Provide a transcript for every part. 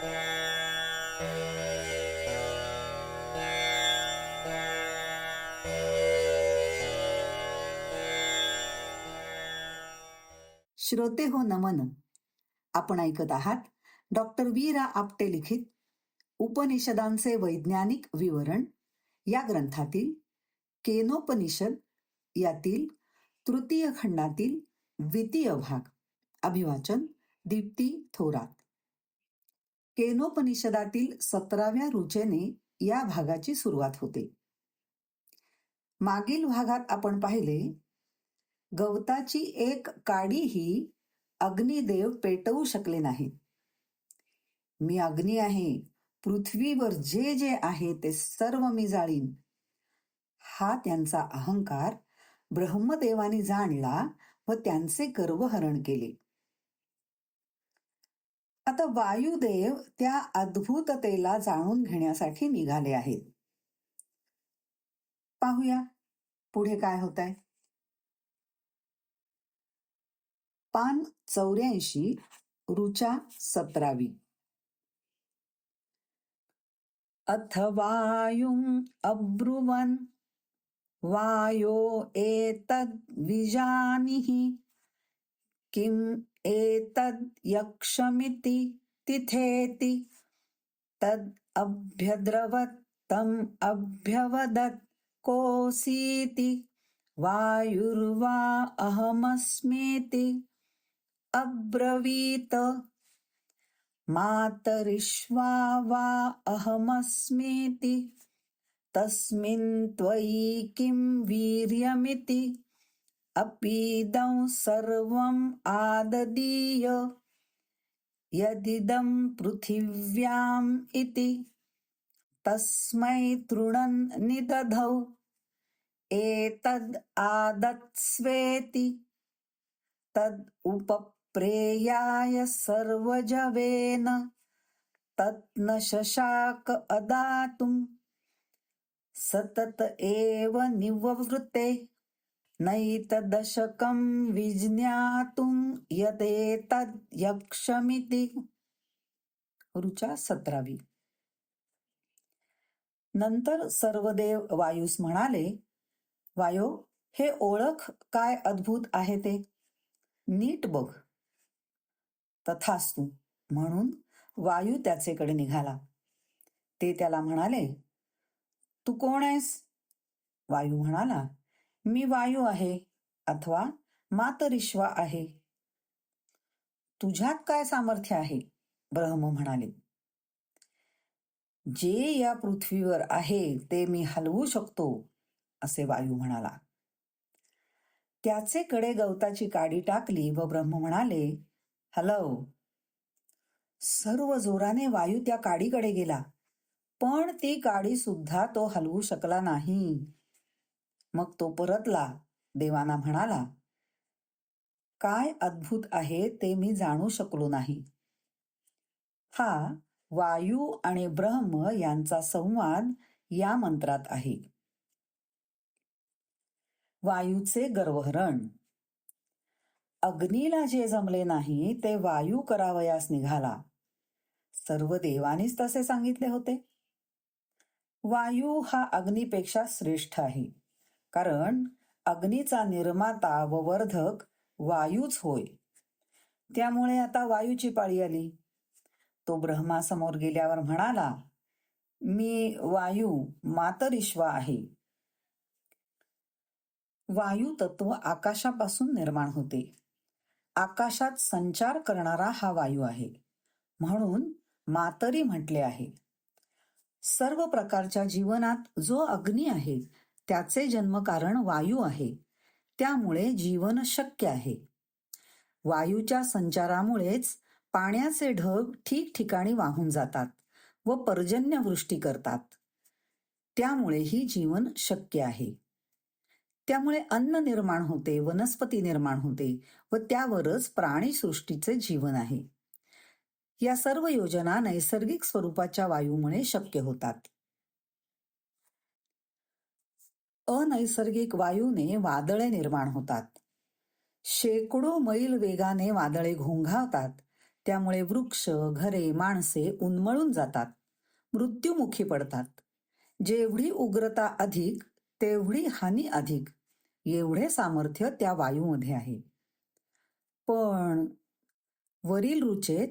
श्रोते हो नमन. आपण ऐकत आहात डॉक्टर वीरा आपटे लिखित उपनिषदांचे वैज्ञानिक विवरण या ग्रंथातील केनोपनिषद यातील तृतीय खंडातील द्वितीय भाग. अभिवाचन दीप्ती थोरात. केनोपनिषदातील सतराव्या रुचेने या भागाची सुरुवात होते. मागील भागात आपण पाहिले गवताची एक काडीही अग्निदेव पेटवू शकले नाहीत. मी अग्नी आहे पृथ्वीवर जे जे आहे ते सर्व मी जाळीन हा त्यांचा अहंकार ब्रह्मदेवाने जाणला व त्यांचे गर्वहरण केले. आता वायुदेव त्या अद्भुततेला जाणून घेण्यासाठी निघाले आहेत. पाहूया पुढे काय होत आहे पान चौऱ्याऐंशी रुचा सतरावी. अथ वायुम् अब्रुवन् वायो एतद्विजानिः किम् एतद् यक्षमिति तिथेति तद् अभ्यद्रवत् तम् अभ्यवदत् कोऽसीति वायुर्वा अहमस्मीति अब्रवीत मातरिष्वा वा अहमस्मीति तस्मिन् त्वयि किं वीर्यमिति अपीदं सर्वम् आददीय। यदिदं पृथिव्याम् इति तस्मै तृणन् निदधौ। एतद् आदत्स्वेति तद् उपप्रेयाय सर्वजवेन तत् न शशाक अदातुम्। सतत एव निववृते। नैतदशकं विज्ञातुं यदेतद् यक्षमिति। रुचा सतरावी. नंतर सर्वदेव वायूस म्हणाले वायो हे ओळख काय अद्भुत आहे ते? नीट बघ. तथास्तू. म्हणून वायू त्याचेकडे निघाला. ते त्याला म्हणाले तू कोण आहेस? वायू म्हणाला मी वायू आहे अथवा मातरिश्वा आहे. तुझ्यात काय सामर्थ्य आहे? ब्रह्म म्हणाले. जे या पृथ्वीवर आहे ते मी हलवू शकतो असे वायू म्हणाला. त्याचे कडे गवताची काडी टाकली व ब्रह्म म्हणाले हलव. सर्व जोराने वायू त्या काडीकडे गेला पण ती काडी सुद्धा तो हलवू शकला नाही. मग तो परतला. देवाना म्हणाला काय अद्भुत आहे ते मी जाणू शकलो नाही. हा वायू आणि ब्रह्म यांचा संवाद या मंत्रात आहे. वायूचे गर्वहरण. अग्नीला जे जमले नाही ते वायू करावयास निघाला. सर्व देवानीच तसे सांगितले होते. वायू हा अग्नीपेक्षा श्रेष्ठ आहे. कारण अग्नीचा निर्माता व वर्धक वायूच होय. त्यामुळे आता वायूची पाळी आली. तो ब्रह्मासमोर गेल्यावर म्हणाला मी वायू मातरिश्वा आहे. वायू तत्व आकाशापासून निर्माण होते. आकाशात संचार करणारा हा वायू आहे. म्हणून मातरी म्हटले आहे. सर्व प्रकारच्या जीवनात जो अग्नी आहे त्याचे जन्मकारण वायू आहे. त्यामुळे जीवन शक्य आहे. वायूच्या संचारामुळेच पाण्याचे ढग ठिकठिकाणी वाहून जातात व पर्जन्यवृष्टी करतात. त्यामुळेही जीवन शक्य आहे. त्यामुळे अन्न निर्माण होते वनस्पती निर्माण होते व त्यावरच प्राणीसृष्टीचे जीवन आहे. या सर्व योजना नैसर्गिक स्वरूपाच्या वायूमुळे शक्य होतात. अनैसर्गिक वायूने वादळे निर्माण होतात. शेकडो मैल वेगाने वादळे घोंघावतात. त्यामुळे वृक्ष घरे माणसे उन्मळून जातात. मृत्युमुखी पडतात. जेवढी उग्रता अधिक तेवढी हानी अधिक. एवढे सामर्थ्य त्या वायूमध्ये आहे. पण वरील रुचेत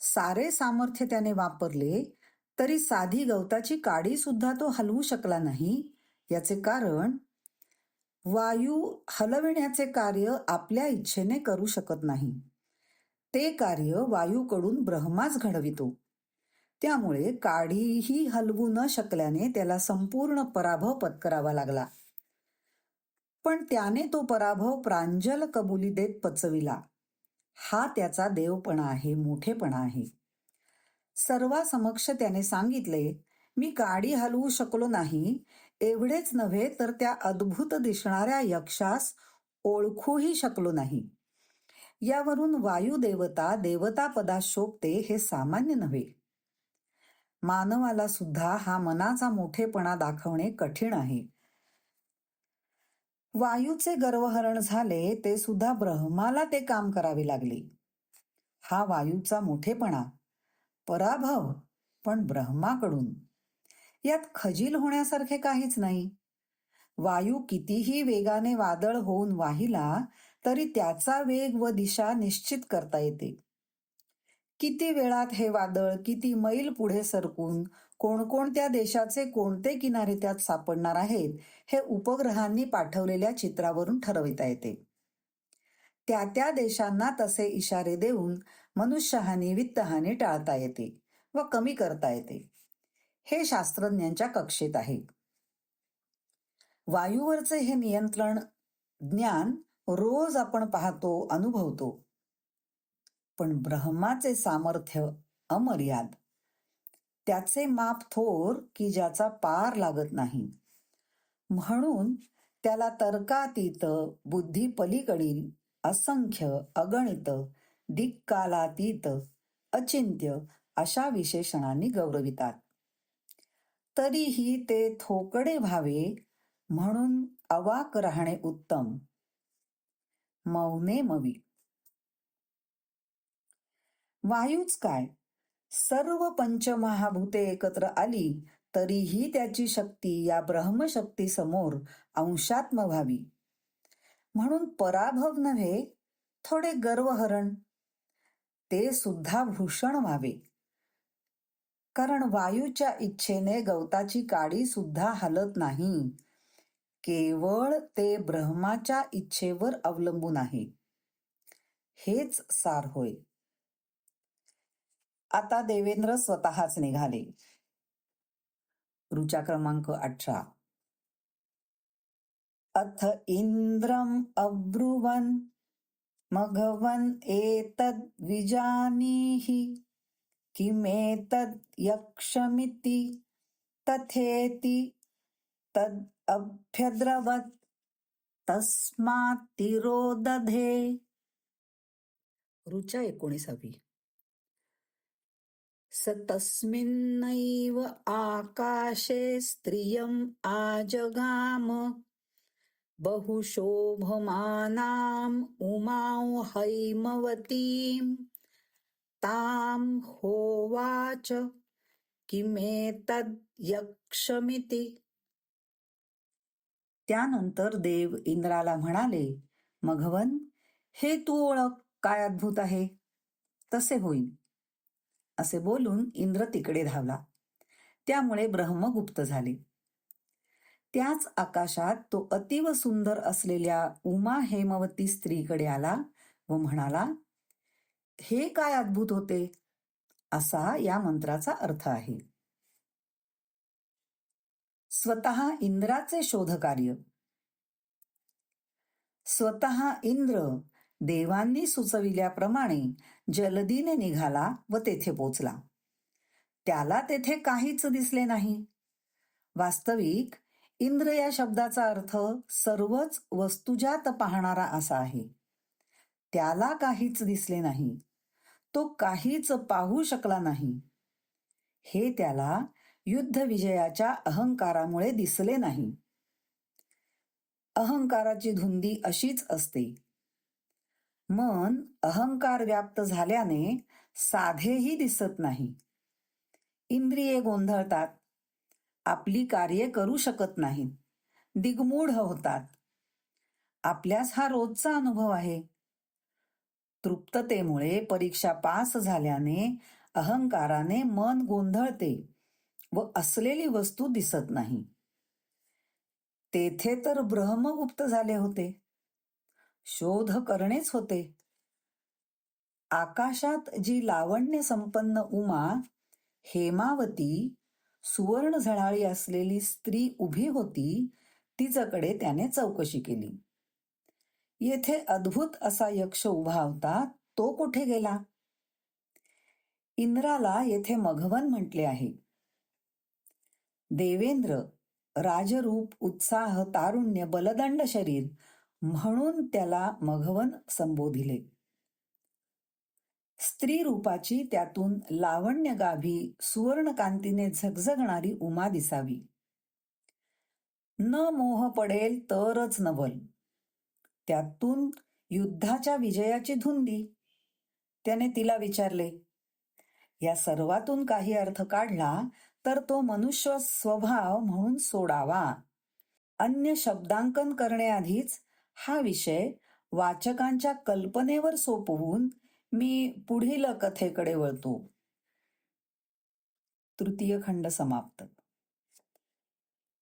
सारे सामर्थ्य त्याने वापरले तरी साधी गवताची काडी सुद्धा तो हलवू शकला नाही याचे कारण वायू हलविण्याचे कार्य आपल्या इच्छेने करू शकत नाही. ते कार्य वायूकडून ब्रह्माच घडवितो. त्यामुळे काडीही हलवू न शकल्याने त्याला संपूर्ण पराभव पत्करावा लागला. पण त्याने तो पराभव प्रांजल कबुली देत पचविला. हा त्याचा देवपणा आहे मोठेपणा आहे. सर्वासमक्ष त्याने सांगितले मी काडी हलवू शकलो नाही एवढेच नव्हे तर त्या अद्भुत दिसणाऱ्या यक्षास ओळखूही शकलो नाही. यावरून वायुदेवता देवता पदास शोभते हे सामान्य नव्हे. मानवाला सुद्धा हा मनाचा मोठेपणा दाखवणे कठीण आहे. वायूचे गर्वहरण झाले ते सुद्धा ब्रह्माला ते काम करावे लागले. हा वायूचा मोठेपणा पराभव पण ब्रह्माकडून. यात खजील होण्यासारखे काहीच नाही. वायू कितीही वेगाने वादळ होऊन वाहिला तरी त्याचा वेग व दिशा निश्चित करता येते. किती वेळात हे वादळ किती मैल पुढे सरकून कोणकोणत्या देशाचे कोणते किनारे त्यात सापडणार आहेत हे उपग्रहांनी पाठवलेल्या चित्रावरून ठरविता येते. त्या त्या देशांना तसे इशारे देऊन मनुष्यहानी वित्तहानी टाळता येते व कमी करता येते. हे शास्त्रज्ञांच्या कक्षेत आहे. वायूवरचे हे नियंत्रण ज्ञान रोज आपण पाहतो अनुभवतो. पण ब्रह्माचे सामर्थ्य अमर्याद. त्याचे माप थोर की ज्याचा पार लागत नाही. म्हणून त्याला तर्कातीत बुद्धी पलीकडील असंख्य अगणित दिक्कालातीत अचिंत्य अशा विशेषणांनी गौरवितात. तरीही ते थोकडे व्हावे म्हणून अवाक राहणे उत्तम. मौने मवी. वायूच काय? सर्व पंचमहाभूते एकत्र आली तरीही त्याची शक्ती या ब्रह्मशक्ती समोर अंशात्म व्हावी. म्हणून पराभव नव्हे थोडे गर्वहरण. ते सुद्धा भूषण व्हावे. कारण वायूच्या इच्छेने गवताची काडी सुद्धा हलत नाही. केवळ ते ब्रह्माच्या इच्छेवर अवलंबून आहे. हेच सार होय. आता देवेंद्र स्वतःच निघाले. ऋचा क्रमांक अठरा. अथ इंद्रम अब्रुवन मघवन एतद विजानीहि यक्षमिति तथेति तद् अभ्यद्रवत् तस्मात् तिरोदधे रुचा एकोणीसावी। स तस्मिन्नैव आकाशे स्त्रियम् आजगाम बहुशोभमानाम् उमां हैमवतीम् तां होवाच किमेतद् यक्षमिति. त्यानंतर देव इंद्राला म्हणाले मघवन हे तू ओळख काय अद्भुत आहे? तसे होईल असे बोलून इंद्र तिकडे धावला. त्यामुळे ब्रह्मगुप्त झाले. त्याच आकाशात तो अतीव सुंदर असलेल्या उमा हेमवती स्त्रीकडे आला व म्हणाला हे काय अद्भुत होते? असा या मंत्राचा अर्थ आहे. स्वतः इंद्राचे शोधकार्य. स्वतः इंद्र देवांनी सुचविल्याप्रमाणे जलदीने निघाला व तेथे पोचला. त्याला तेथे काहीच दिसले नाही. वास्तविक इंद्र या शब्दाचा अर्थ सर्वच वस्तुजात पाहणारा असा आहे. त्याला काहीच दिसले नाही. तो काहीच पाहू शकला नाही. हे त्याला युद्ध विजयाच्या अहंकारामुळे दिसले नाही. अहंकाराची धुंदी अशीच असते. मन अहंकार व्याप्त झाल्याने साधेही दिसत नाही. इंद्रिये गोंधळतात. आपली कार्ये करू शकत नाहीत. दिगमूढ होतात. आपल्यास हा रोजचा अनुभव आहे. तृप्ततेमुळे परीक्षा पास झाल्याने अहंकाराने मन गोंधळते व असलेली वस्तू दिसत नाही. तेथे तर ब्रह्मगुप्त झाले होते. शोध करणेच होते. आकाशात जी लावण्य संपन्न उमा हेमावती सुवर्ण झळाळी असलेली स्त्री उभी होती तिच्याकडे त्याने चौकशी केली. येथे अद्भुत असा यक्ष उभा होता. तो कुठे गेला? इंद्राला येथे मघवन म्हटले आहे. देवेंद्र राजरूप उत्साह तारुण्य बलदंड शरीर म्हणून त्याला मघवन संबोधिले. स्त्री रूपाची त्यातून लावण्य गाभी सुवर्णकांतीने झगझगणारी उमा दिसावी. न मोह पडेल तरच नवल. त्यातून युद्धाच्या विजयाची धुंदी. त्याने तिला विचारले या सर्वातून काही अर्थ काढला तर तो मनुष्य स्वभाव म्हणून सोडावा. अन्य शब्दांकन करण्याआधीच हा विषय वाचकांच्या कल्पनेवर सोपवून मी पुढील कथेकडे वळतो. तृतीय खंड समाप्त.